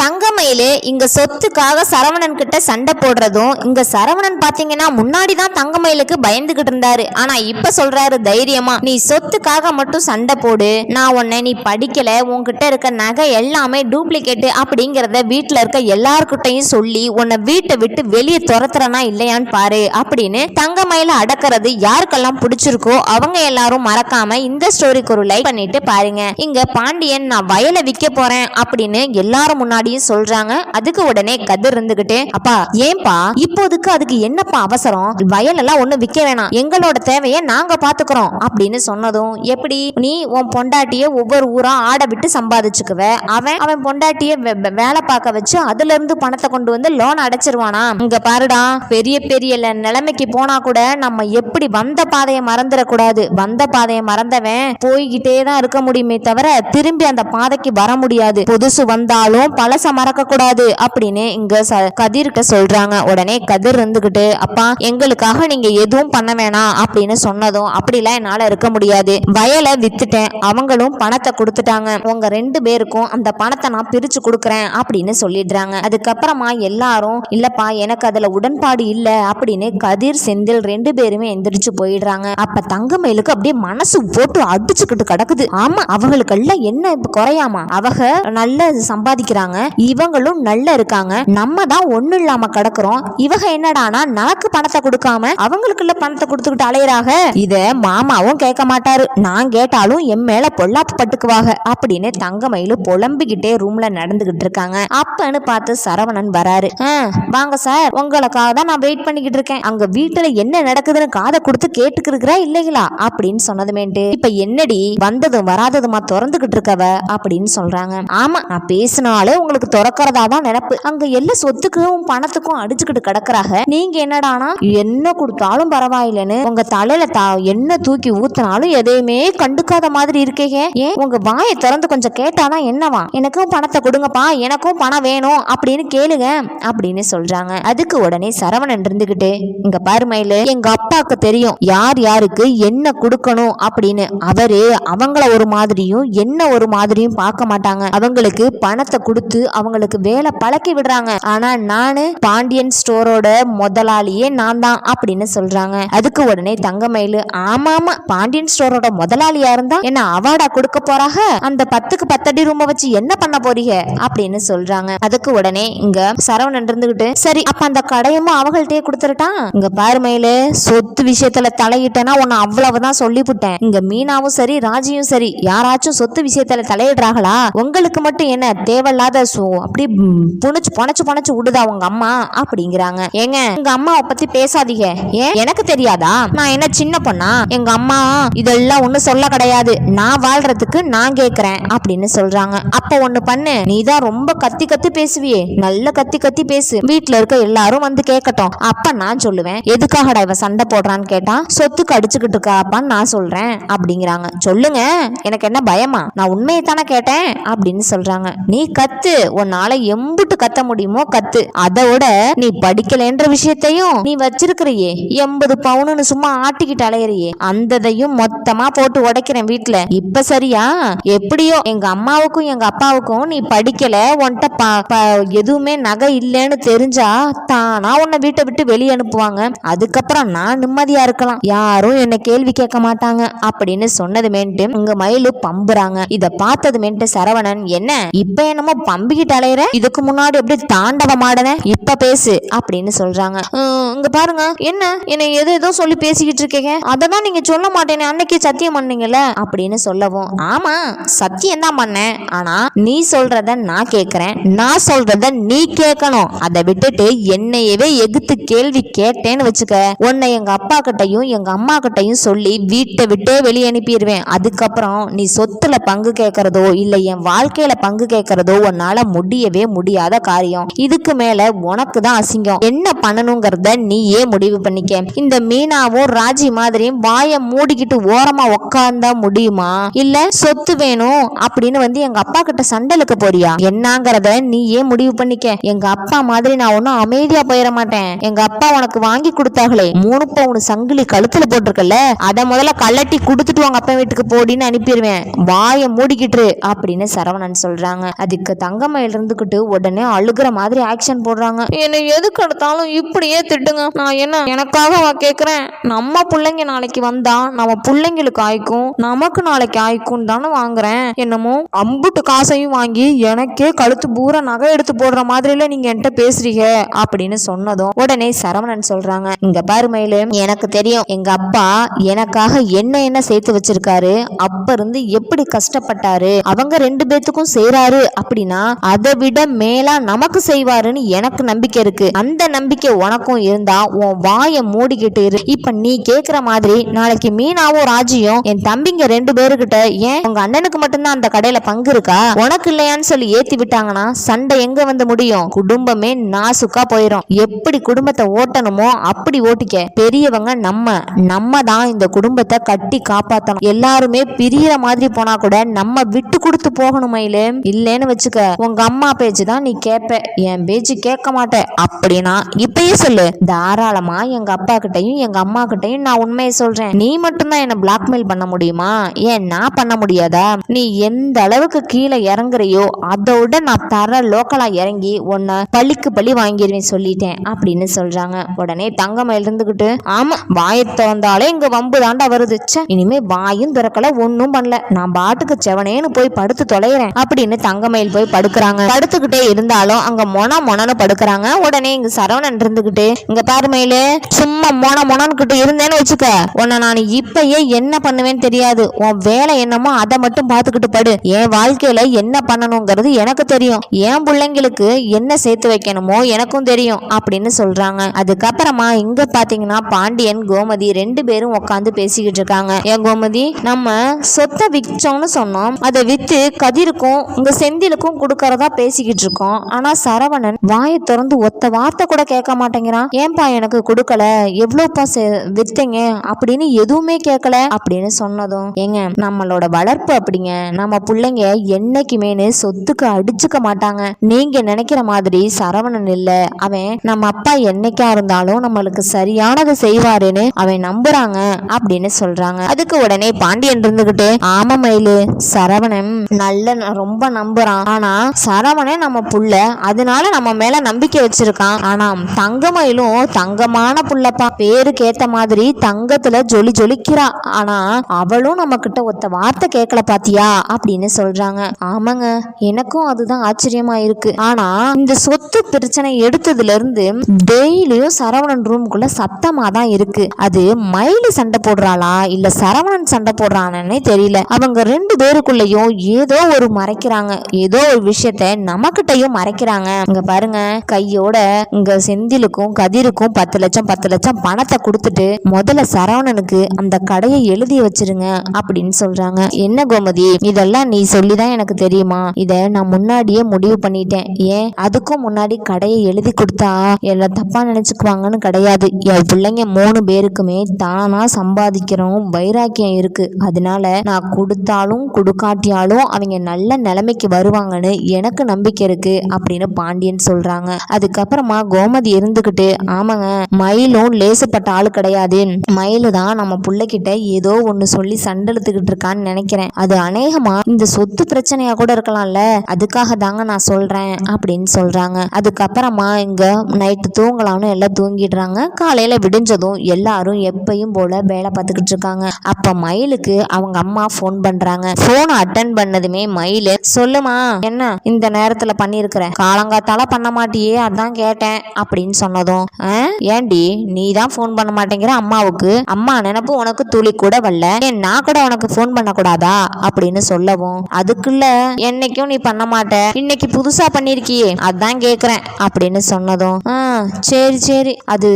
杨哥 தங்கமயிலு இங்க சொத்துக்காக சரவணன் கிட்ட சண்டை போடுறதும் இங்க சரவணன் பாத்தீங்கன்னா முன்னாடி தான் தங்கமயிலுக்கு பயந்துகிட்டு இருந்தாரு. ஆனா இப்ப சொல்றாரு தைரியமா நீ சொத்துக்காக மட்டும் சண்டை போடு. நான் உன்னை நீ படிக்கல. உன்கிட்ட இருக்க நகை எல்லாமே டூப்ளிகேட் அப்படிங்கறத வீட்டுல இருக்க எல்லார்கிட்டையும் சொல்லி உன்னை வீட்டை விட்டு வெளியே துரத்துறனா இல்லையான்னு பாரு அப்படின்னு தங்கமயில அடக்கிறது யாருக்கெல்லாம் பிடிச்சிருக்கோ அவங்க எல்லாரும் மறக்காம இந்த ஸ்டோரிக்கு ஒரு லைக் பண்ணிட்டு பாருங்க. இங்க பாண்டியன் நான் வயலை விற்க போறேன் அப்படின்னு எல்லாரும் முன்னாடியும் சொல்றாங்க. அதுக்கு உடனே கதிர் இருந்துகிட்டு அப்பா ஏன்பா இப்போதுக்கு அதுக்கு என்னப்பா அவசரம்? வயல் எல்லாம் ஒண்ணு விக்க வேணாம். எங்களோட தேவையை நாங்க பாத்துக்கிறோம். அப்படின்னு சொன்னதும் எப்படி? நீ உன் பொண்டாட்டிய ஒவ்வொரு ஊரா ஆட விட்டு சம்பாதிச்சுக்குவ. அவன் அவன் பொண்டாட்டிய வேலை பார்க்க வச்சு அதுல இருந்து பணத்தை கொண்டு வந்து லோன் அடைச்சிருவானா? இங்க பாருடா பெரிய பெரிய ல- நிலைமைக்கு போனா கூட நம்ம எப்படி வந்த பாதையை மறந்துடக்கூடாது. வந்த பாதையை மறந்தவன் போய்கிட்டே தான் இருக்க முடியுமே தவிர திரும்பி அந்த பாதைக்கு வர முடியாது. புதுசு வந்தாலும் பழச மறக்க கூடாது அப்படின்னு இங்க ச- கதிர்கிட்ட சொல்றாங்க. உடனே கதிர் இருந்துகிட்டு அப்பா எங்களுக்காக நீங்க எதுவும் பண்ண வேணாம் அப்படின்னு சொன்னதும் அப்படிலாம் என்னால இருக்க முடியாது. வயலை வித்துட்டேன். அவங்களும் பணத்தை கொடுத்துட்டாங்க. உங்க ரெண்டு பேருக்கும் அந்த பணத்தை நான் பிரிச்சு கொடுக்குறேன் அப்படின்னு சொல்லிடுறாங்க. அதுக்கப்புறமா எல்லாரும் இல்லப்பா எனக்கு அதுல உடன்பாடு இல்ல அப்படின்னு கதிர் செந்தில் ரெண்டு பேருமே எந்திரிச்சு போயிடுறாங்க. அப்ப தங்கமயிலுக்கு அப்படியே மனசு போட்டு அடிச்சுக்கிட்டு கிடக்குது. ஆமா அவங்களுக்கு எல்லாம் என்ன இப்ப குறையாமா? அவங்க நல்ல சம்பாதிக்கிறாங்க. இவங்களும் நல்ல இருக்காங்க. நம்ம தான் ஒண்ணு இல்லாம கிடக்குறோம். இவங்க என்னடானா நமக்கு பணத்தை கொடுக்காம அவங்களுக்குள்ள பணத்தை கொடுத்துக்கிட்டு அலையறாக இத மாமாவும் கேட்க மாட்டாரு. நான் கேட்டாலும் என் மேல பொல்லாப்பு பட்டுக்குவாங்க. அப்படின்னு தங்கமயிலு புலம்பிக்கிட்டே ரூம்ல நடந்துகிட்டு இருக்காங்க. அப்பன்னு பார்த்து சரவணன் வராரு. வாங்க சார் உங்களுக்காக தான் நான் வெயிட் பண்ணிக்கிட்டு இருக்கேன். அங்க வீட்டுல என்ன நடக்குதுன்னு காதை கொடுத்து கேட்டுக்கிறா இல்லைங்களா? அப்படின்னு சொன்னதுமேட்டு இப்ப என்னடி? வந்ததும் வராததுமா திறந்துகிட்டு இருக்கவ? அப்படின்னு சொல்றாங்க. ஆமா நான் பேசினாலே உங்களுக்கு திறக்கிறதா தான் நினப்பு. அங்க எல்லா சொத்துக்கும் பணத்துக்கும் அடிச்சுக்கிட்டு கிடக்குறாங்க நீங்க என்னடானா? என்ன கொடுத்தாலும் பரவாயில்லைன்னு உங்க தலையில தா என்ன தூக்கி ஊத்தினாலும் எதையுமே கண்டுக்காத மாதிரி இருக்கீங்க. ஏன்? உங்க வாயை திறந்து கொஞ்சம் கேட்டாதான் என்னவா? எனக்கும் பணத்தை கொடுங்கப்பா எனக்கும் பணம் வேணும் அப்படின்னு கேளுங்க அப்படின்னு சொல்றாங்க. அதுக்கு உடனே சரவணன் இருந்துகிட்டு இங்க பாரு மயிலு எங்க அப்பாவுக்கு தெரியும். யார் யாருக்கு என்ன கொடுக்கணும்? அப்படின்னு. அவரு அவங்கள ஒரு மாதிரியும் என்ன ஒரு மாதிரியும் பார்க்க மாட்டாங்க. அவங்களுக்கு பணத்தை கொடுத்து அவங்களுக்கு வேலை பழக்கி விடுறாங்க. ஆனா நானு பாண்டியன் ஸ்டோரோட முதலாளியே நான் தான் அப்படின்னு சொல்றாங்க. அதுக்கு உடனே தங்கமயிலு ஆமா ஆமா பாண்டியன் ஸ்டோரோட முதலாளியா இருந்தா என்ன அவார்டா கொடுக்க போறாங்க அந்த பத்துக்கு பத்தடி ரூம வச்சு என்ன பண்ண போறீங்க? அப்படின்னு சொல்றாங்க. அதுக்கு உடனே இங்க சரவணன் இருந்துகிட்டு சரி அப்ப அந்த கடையமும் அவங்கள்ட்டயே கொடுத்துருட்டான்? இங்க பாரு மயிலு சொத்து விஷயத்துல தலையிட்டேன்னா உன்னை அவ்வளவுதான் சொல்லிவிட்டேன் இங்க மீனாவும் சரி ராஜியும் சரி யாராச்சும் சொத்து விஷயத்துல தலையிடுறாங்களா உங்களுக்கு மட்டும் என்ன தேவையில்லாத அப்படியே அப்படி புனைச்சு புனைச்சு விடுதா உங்க அம்மா? அப்படிங்கிறாங்க. ஏங்க உங்க அம்மாவை பத்தி பேசாதீங்க. ஏன் எனக்கு தெரியாதா? நான் என்ன சின்ன பொண்ணா? எங்க அம்மா இதெல்லாம் ஒண்ணு சொல்ல கிடையாது. நான் வாழ்றதுக்கு நான் கேக்குறேன் அப்படின்னு சொல்றாங்க. அப்ப ஒண்ணு பண்ணு. நீ தான் ரொம்ப கத்தி கத்தி பேசுவியே. நல்ல கத்தி கத்தி பேசு. வீட்டுல இருக்க எல்லாரும் வந்து கேட்கட்டும் அப்ப நான் சொல்லுவேன் எதுக்காகடா இவ சண்டை போடுறான்னு கேட்டா சொத்துக்கு அடிச்சுக்கிட்டு இருக்காப்பான்னு நான் சொல்றேன் அப்படிங்கிறாங்க. சொல்லுங்க எனக்கு என்ன பயமா? நான் உண்மையை தானே கேட்டேன் அப்படின்னு சொல்றாங்க. நீ கத்து உன்னால எம்புட்டு கத்த முடியுமோ கத்து. அதோட நீ படிக்கலைன்ற விஷயத்தையும் நீ வச்சிருக்கிறியே. எண்பது பவுனுன்னு சும்மா ஆட்டிக்கிட்டு அலையறியே. அந்ததையும் மொத்தமா போட்டு உடைக்கிறேன் வீட்டுல இப்ப சரியா? எப்படியோ எங்க அம்மாவுக்கும் எங்க அப்பாவுக்கும் நீ படிக்கல உன்கிட்ட எதுவுமே நகை இல்லைன்னு தெரிஞ்சா தானா உன்னை வீட்டை விட்டு வெளியே அனுப்புவாங்க. அதுக்கப்புறம் நான் நிம்மதியா இருக்கலாம். யாரும் என்ன கேள்வி கேட்க மாட்டாங்க. அப்படின்னு சொன்னதுமேன்ட்டு உங்க மயிலு பம்புறாங்க. இத பார்த்ததுமேன்ட்டு சரவணன் என்ன? இப்ப என்னமோ பம்பிக்கிட்டு அலையிற இதுக்கு முன்னாடி எப்படி தாண்டவம் ஆடுன? இப்ப பேசு அப்படின்னு சொல்றாங்க. இங்க பாருங்க. என்ன? என்னை எது ஏதோ சொல்லி பேசிக்கிட்டு இருக்கீங்க. அததான் நீங்க சொல்ல மாட்டேன்னு அன்னைக்கு சத்தியம் பண்ணீங்கல்ல? அப்படின்னு சொல்லவும். ஆமா சத்தியம் தான் பண்ணேன். ஆனா நீ சொல்றத நான் கேக்குறேன். நான் சொல்றத நீ கேட்கணும் அதை விட்டுட்டு என்னையவே எகுத்து கேள்வி கேட்டேன்னு வச்சுக்க. உன்னை எங்க அப்பா கிட்டயும் எங்க அம்மா கிட்டயும் சொல்லி வீட்டை விட்டே வெளியே அனுப்பிடுவேன். அதுக்கப்புறம் நீ சொத்துல பங்கு கேட்கறதோ இல்ல என் வாழ்க்கையில பங்கு கேட்கறதோ உன்னால முடியவே முடியாத காரியம். இதுக்கு மேல உனக்கு தான் அசிங்கம். என்ன பண்ணணுங்கிறத நீயே முடிவு பண்ணிக்க. இந்த மீனாவும் ராஜி மாதிரியும் வாயை மூடிக்கிட்டு ஓரமா உக்காந்தா முடியுமா? இல்ல சொத்து வேணும் அப்படின்னு வந்து எங்க அப்பா கிட்ட சண்டலுக்கு போறியா? என்னங்கறத நீயே முடிவு பண்ணிக்க. எங்க அப்பா மாதிரி நான் ஒன்னும் அமைதியா போயிட மாட்டேன். எங்க அப்பா உனக்கு வாங்கி கொடுத்தாங்களே மூணு பவுன் சங்கிலி கழுத்துல போட்டிருக்கல அத முதல்ல கலட்டி கொடுத்துட்டு உங்க அப்பா வீட்டுக்கு போடின்னு அனுப்பிடுவேன். வாயை மூடிக்கிட்டு அப்படின்னு சரவணன் சொல்றாங்க. அதுக்கு தங்கமயில இருந்துகிட்டு உடனே அழுகிற மாதிரி ஆக்ஷன் போடுறாங்க. என்னை எதுக்கு எடுத்தாலும் இப்படியே திட்டுங்க. நான் என்ன எனக்காக அவ நம்ம பிள்ளைங்க நாளைக்கு வந்தா நம்ம பிள்ளைங்களுக்கு ஆய்க்கும் நமக்கு நாளைக்கு ஆய்க்கும் தானே வாங்குறேன். என்னமோ அம்புட்டு காசையும் வாங்கி எனக்கே கழுத்து பூரா நகை எடுத்து போடுற மாதிரில நீங்க என்கிட்ட பேசுறீங்க அப்படின்னு சொன்னதும் உடனே சரவணன் சொல்றாங்க. இங்க பாரு மயிலு எனக்கு தெரியும் எங்க அப்பா எனக்காக என்ன என்ன சேர்த்து வச்சிருக்காரு. அப்ப இருந்து எப்படி கஷ்டப்பட்டாரு? அவங்க ரெண்டு பேத்துக்கும் செய்யறாரு அப்படின்னா அதை விட மேலா நமக்கு செய்வாருன்னு எனக்கு நம்பிக்கை இருக்கு. அந்த நம்பிக்கை உனக்கும் இருந்தா உன் வாயை மூடிக்கிட்டு இரு. இப்ப நீ கேக்குற மாதிரி நாளைக்கு மீனாவும் ராஜியும் என் தம்பிங்க ரெண்டு பேருக்கிட்ட ஏன் உங்க அண்ணனுக்கு மட்டும்தான் அந்த கடையில பங்கு இருக்கா? உனக்கு இல்லையான்னு சொல்லி ஏத்தி விட்டாங்கன்னா சண்டை எங்க வந்து முடியும்? குடும்பமே நாசுக்கா போயிடும் எப்படி குடும்பத்தை ஓட்டணுமோ அப்படி ஓட்டிக்க. பெரியவங்க நம்ம நம்ம தான் இந்த குடும்பத்தை கட்டி காப்பாத்தணும். எல்லாருமே பிரியற மாதிரி போனா கூட நம்ம விட்டு கொடுத்து போகணும் மயிலு இல்லைன்னு வச்சுக்க. உங்க அம்மா அம்மா பேச்சு தான் நீ கேட்ப என் பேச்சு கேட்க மாட்ட அப்படின்னா இப்பயே சொல்லு. தாராளமா எங்க அப்பா கிட்டயும் எங்க அம்மா கிட்டையும் நான் உண்மையை சொல்றேன். நீ மட்டும்தான் என்ன பிளாக்மெயில் பண்ண முடியுமா? ஏன் நான் பண்ண முடியாதா? நீ எந்த அளவுக்கு கீழே இறங்குறியோ அதோட நான் தர லோக்கலா இறங்கி உன்னை பள்ளிக்கு பள்ளி வாங்கிடுவேன் சொல்லிட்டேன் அப்படின்னு சொல்றாங்க. உடனே தங்கமயில் இருந்துகிட்டு ஆமா வாயை திறந்தாலே இங்க வம்பு தாண்டா வருது. இனிமே வாயும் திறக்கல ஒன்னும் பண்ணல. நான் பாட்டுக்கு செவனேன்னு போய் படுத்து தொலைகிறேன் அப்படின்னு தங்கமயில் போய் படுக்கிறாங்க. படுத்துக்கிட்டே இருந்தாலும் அங்க மொன மொனன்னு படுக்கிறாங்க. உடனே இங்க சரவணன் இருந்துகிட்டு இங்க பாருமையிலே சும்மா மொன மொனன்னு கிட்ட இருந்தேன்னு வச்சுக்க. உன்னை நான் இப்பயே என்ன பண்ணுவேன்னு தெரியாது. உன் வேலை என்னமோ அதை மட்டும் பார்த்துக்கிட்டு படு. என் வாழ்க்கையில என்ன பண்ணணுங்கிறது எனக்கு தெரியும். என் பிள்ளைங்களுக்கு என்ன சேர்த்து வைக்கணுமோ எனக்கும் தெரியும் அப்படின்னு சொல்றாங்க. அதுக்கப்புறமா இங்க பாத்தீங்கன்னா பாண்டியன் கோமதி ரெண்டு பேரும் உட்காந்து பேசிக்கிட்டு இருக்காங்க. ஏன் கோமதி? நம்ம சொத்தை விற்றோம்னு சொன்னோம். அதை வித்து கதிருக்கும் உங்க செந்திலுக்கும் கொடுக்கறதா பேசிக்கிட்டு இருக்கோம் ஆனா சரவணன் வாயை திறந்து ஒத்த வார்த்தை கூட கேட்க மாட்டேங்கிறான். ஏன்பா எனக்கு கொடுக்கல? எவ்வளோப்பா செ- வித்தீங்க? அப்படின்னு எதுவுமே கேட்கல அப்படின்னு சொன்னதும். ஏங்க நம்மளோட வளர்ப்பு அப்படிங்க. நம்ம பிள்ளைங்க என்னைக்குமேனு சொத்துக்கு அடிச்சுக்க மாட்டாங்க. நீங்க நினைக்கிற மாதிரி சரவணன் இல்ல. அவன் நம்ம அப்பா என்னைக்கா இருந்தாலும் நம்மளுக்கு சரியானதை செய்வாருன்னு அவன் நம்புறாங்க அப்படின்னு சொல்றாங்க. அதுக்கு உடனே பாண்டியன் இருந்துகிட்டு ஆமா மயிலு சரவணன் நல்ல ரொம்ப நம்புறான். ஆனா சரவணன் நம்ம புள்ள. அதனால நம்ம மேல நம்பிக்கை வச்சிருக்கான். ஆனா தங்கமயிலும் தங்கமான புள்ளப்பா. பேருக்கு ஏத்த மாதிரி தங்கத்துல ஜொலி ஜொலிக்கிறா. ஆனா அவளும் நம்ம கிட்ட ஒத்த வார்த்தை கேட்கல பாத்தியா? அப்படின்னு சொல்றாங்க. ஆமாங்க எனக்கும் அதுதான் ஆச்சரியமா இருக்கு. ஆனா இந்த சொத்து பிரச்சனை எடுத்ததுல இருந்து டெய்லியும் சரவணன் ரூமுக்குள்ள சத்தமா தான் இருக்கு. அது மயிலு சண்டை போடுறாளா? இல்ல சரவணன் சண்டை போடுறானே தெரியல. அவங்க ரெண்டு பேருக்குள்ளயும் ஏதோ ஒரு மறைக்கிறாங்க. ஏதோ ஒரு விஷயத்த நம்மகிட்டயும் மறைக்கிறாங்க. இங்க பாருங்க கையோட இங்க செந்திலுக்கும் கதிருக்கும் பத்து லட்சம் பத்து லட்சம் பணத்தை கொடுத்துட்டு முதல்ல சரவணனுக்கு அந்த கடையை எழுதி வச்சிருங்க அப்படின்னு சொல்றாங்க. என்ன கோமதி? இதெல்லாம் நீ சொல்லிதான் எனக்கு தெரியுமா? இத நான் முன்னாடியே முடிவு பண்ணிட்டேன். ஏன்? அதுக்கும் முன்னாடி கடையை எழுதி கொடுத்தா எல்லாம் தப்பா நினைச்சுக்குவாங்கன்னு கிடையாது. என் பிள்ளைங்க மூணு பேருக்குமே தானா சம்பாதிக்கிறோம் வைராக்கியம் இருக்கு. அதனால நான் கொடுத்தாலும் கொடுக்காட்டியாலும் அவங்க நல்ல நிலைமைக்கு வருவாங்கன்னு எனக்கு நம்பிக்கை இருக்கு அப்படின்னு பாண்டியன் சொல்றாங்க. அதுக்கப்புறமா கோமதி இருந்துகிட்டு ஆமாங்க மயிலும் லேசுப்பட்ட ஆளு கிடையாது. மயிலு தான் நம்ம பிள்ளைகிட்ட ஏதோ ஒண்ணு சொல்லி சண்டெழுத்துக்கிட்டு இருக்கான்னு நினைக்கிறேன். அது அநேகமா இந்த சொத்து பிரச்சனையா கூட இருக்கலாம்ல அதுக்காக தாங்க நான் சொல்றேன் அப்படின்னு சொல்றாங்க. அதுக்கப்புறமா இங்க நைட்டு தூங்கலாம்னு எல்லாம் தூங்கிடுறாங்க. காலையில விடிஞ்சதும் எல்லாரும் எப்பயும் போல வேலை பார்த்துக்கிட்டு இருக்காங்க. அப்ப மயிலுக்கு அவங்க அம்மா ஃபோன் பண்றாங்க. போன் அட்டன் பண்ணதுமே மயிலு சொல்லுமா என்ன இந்த நேரத்துல பண்ணியிருக்கிறேன் காலங்காத்தால பண்ண மாட்டியே அதான் கேட்டேன் அப்படின்னு சொன்னதும் "ஆ, ஏண்டி நீ தான் ஃபோன் பண்ண மாட்டேங்கிற அம்மாவுக்கு? அம்மா நினப்பு உனக்கு துளி கூட வரல. ஏன் நான் கூட உனக்கு ஃபோன் பண்ண கூடாதா? அப்படின்னு சொல்லவும் அதுக்குள்ள என்னைக்கும் நீ பண்ண மாட்ட. இன்னைக்கு புதுசா பண்ணிருக்கியே அதான் கேக்குறேன் அப்படின்னு சொன்னதும் "ஆ, சரி சரி. அது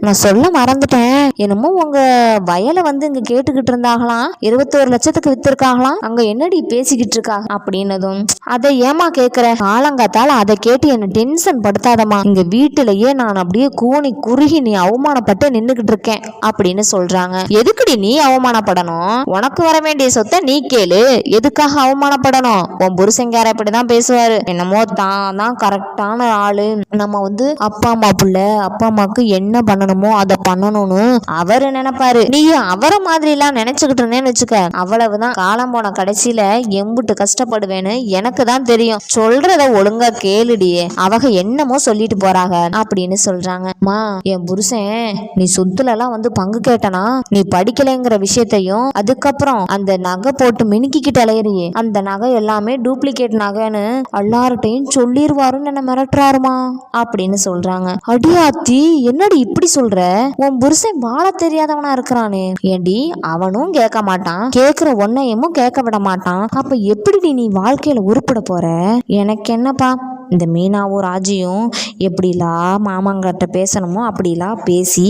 நான் சொல்ல மறந்துட்டேன். என்னமோ உங்க வயலை வந்து இங்க கேட்டுக்கிட்டு இருந்தாங்களாம் இருபத்தோரு லட்சத்துக்கு வித்திருக்காங்களாம் அங்க என்னடி பேசிக்கிட்டு இருக்கா? அப்படின்னதும் அதை ஏமா கேக்குற? காலங்காத்தால அதை கேட்டு என்ன டென்ஷன் படுத்தாதம்மா. இங்க வீட்டுலயே நான் அப்படியே கூனி குறுகி நீ அவமானப்பட்டு நின்னுகிட்டு இருக்கேன் அப்படின்னு சொல்றாங்க. எதுக்குடி நீ அவமானப்படணும்? உனக்கு வர வேண்டிய சொத்தை நீ கேளு. எதுக்காக அவமானப்படணும்? உன் புருஷங்கார இப்படிதான் பேசுவாரு. என்னமோ தான் தான் கரெக்டான ஆளு. நம்ம வந்து அப்பா அம்மா புள்ள அப்பா அம்மாவுக்கு என்ன பண்ணணுமோ அதை பண்ணணும்னு அவரு நினைப்பாரு. நீ அவரை மாதிரி எல்லாம் நினைச்சுக்கிட்டு இருந்தேன்னு வச்சுக்க. அவ்வளவுதான். காலம் போன கடைசியில எம்புட்டு கஷ்டப்படுவேன்னு எனக்கு தான் தெரியும். சொல் சொல்றத ஒழுங்கா கேளுடியே. அவங்க என்னமோ சொல்லிட்டு போறாங்க அப்படின்னு சொல்றாங்க. மா என் புருஷன் நீ சொத்துல எல்லாம் வந்து பங்கு கேட்டனா? நீ படிக்கலைங்கிற விஷயத்தையும் அதுக்கப்புறம் அந்த நகை போட்டு மினுக்கிக்கிட்டு அலையறியே. அந்த நகை எல்லாமே டூப்ளிகேட் நகைன்னு எல்லார்ட்டையும் சொல்லிடுவாருன்னு என்ன மிரட்டுறாருமா? அப்படின்னு சொல்றாங்க. அடியாத்தி என்னடி இப்படி சொல்ற? உன் புருஷன் வாழ தெரியாதவனா இருக்கிறானே. ஏண்டி அவனும் கேட்க மாட்டான். கேட்குற ஒன்னையமும் கேட்க விட மாட்டான். அப்ப எப்படிடி நீ வாழ்க்கையில உருப்பிட போற? எனக்கு என்னப்பா இந்த மீனாவும் ராஜியும் எப்படிலாம் மாமாங்கிட்ட பேசணுமோ அப்படிலாம் பேசி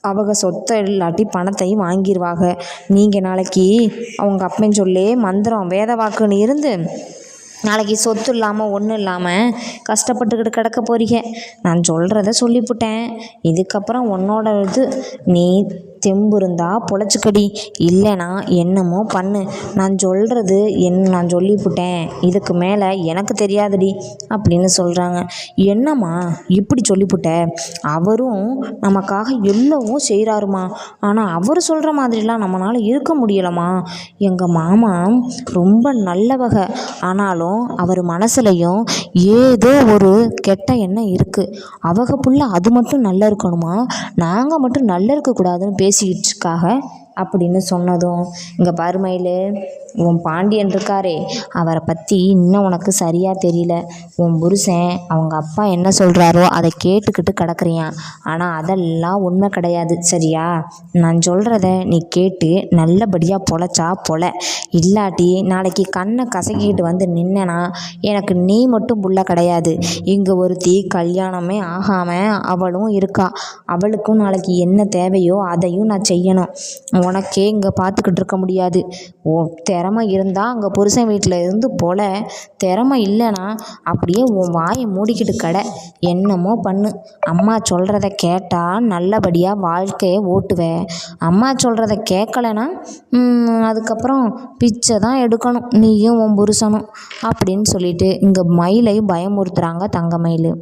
அவங்க சொத்தை இல்லாட்டி பணத்தையும் வாங்கிடுவாங்க நீங்கள் நாளைக்கு அவங்க அப்பன் சொல்லி மந்திரம் வேத வாக்குன்னு இருந்து நாளைக்கு சொத்து இல்லாமல் ஒன்றும் இல்லாமல் கஷ்டப்பட்டுக்கிட்டு கிடக்க போறீங்க. நான் சொல்கிறத சொல்லிவிட்டேன் இதுக்கப்புறம் உன்னோட இது. நீ தெம்பு இருந்தால் பொழைச்சிக்கடி. இல்லைனா என்னமோ பண்ணு. நான் சொல்கிறது என் நான் சொல்லிவிட்டேன் இதுக்கு மேலே எனக்கு தெரியாதுடி அப்படின்னு சொல்கிறாங்க என்னம்மா இப்படி சொல்லிவிட்ட அவரும் நமக்காக எல்லவும் செய்கிறாருமா ஆனால் அவர் சொல்கிற மாதிரிலாம் நம்மளால் இருக்க முடியலம்மா எங்கள் மாமா ரொம்ப நல்லவக. ஆனாலும் அவர் மனசுலையும் ஏதோ ஒரு கெட்ட எண்ணம் இருக்குது அவக புள்ள அது மட்டும் நல்லா இருக்கணுமா? நாங்கள் மட்டும் நல்லா இருக்கக்கூடாதுன்னு பேசிக்கிட்டு இருக்காக அப்படின்னு சொன்னதும் இங்கே பாருமையில் உன் பாண்டியன் இருக்காரே அவரை பற்றி இன்னும் உனக்கு சரியாக தெரியல. உன் புருஷன் அவங்க அப்பா என்ன சொல்கிறாரோ அதை கேட்டுக்கிட்டு கிடக்குறியான் ஆனால் அதெல்லாம் உண்மை கிடையாது சரியா? நான் சொல்கிறத நீ கேட்டு நல்லபடியாக பொழைச்சா பொழ. இல்லாட்டி நாளைக்கு கண்ணை கசக்கிக்கிட்டு வந்து நின்னனா எனக்கு நீ மட்டும் புள்ள கிடையாது. இங்கே ஒருத்தி கல்யாணமே ஆகாமல் அவளும் இருக்கா. அவளுக்கும் நாளைக்கு என்ன தேவையோ அதையும் நான் செய்யணும். உனக்கே இங்கே பார்த்துக்கிட்டு இருக்க முடியாது. ஓ திறமை இருந்தால் அங்கே புருஷன் வீட்டில் இருந்து போல திறமை இல்லைன்னா அப்படியே உன் வாயை மூடிக்கிட்டு கடை. என்னமோ பண்ணு. அம்மா சொல்கிறத கேட்டால் நல்லபடியாக வாழ்க்கையை ஓட்டுவேன் அம்மா சொல்கிறத கேட்கலனா அதுக்கப்புறம் பிச்சை தான் எடுக்கணும். நீயும் உன் புருஷனும். அப்படின்னு சொல்லிட்டு இங்கே மயிலை பயமுறுத்துகிறாங்க தங்க மயில்